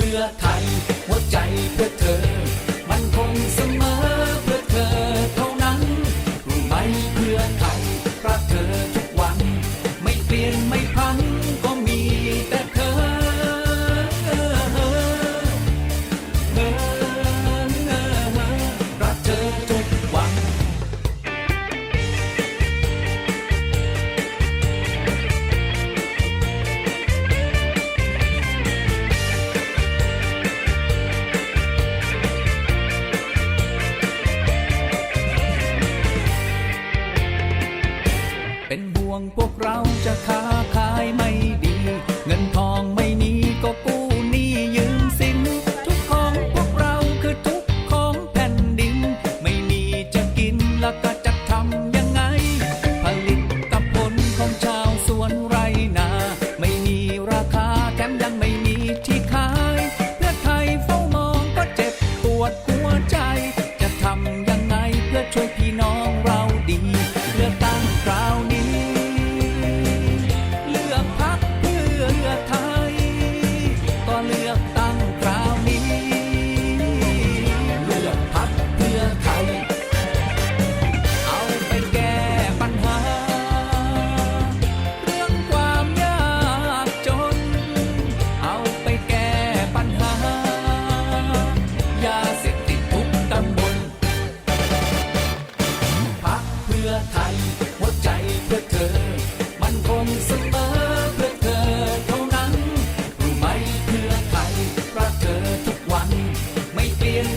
พื่อไทยหัวใจเพื่อเธอ งพวกเราจะค้าขายไม่ดี เงินทองไม่มีก็กู้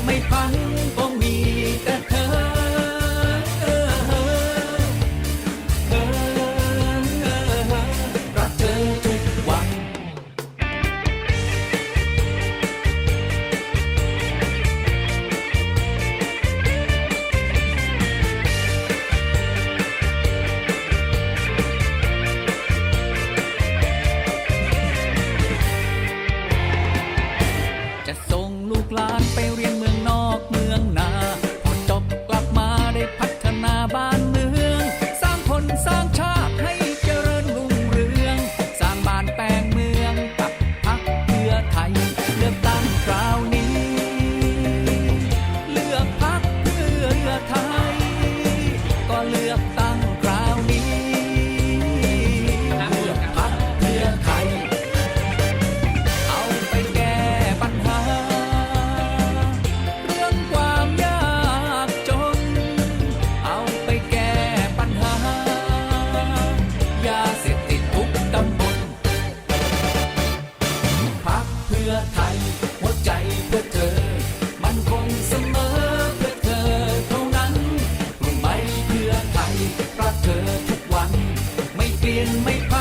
ไม่พันบ பெண்மை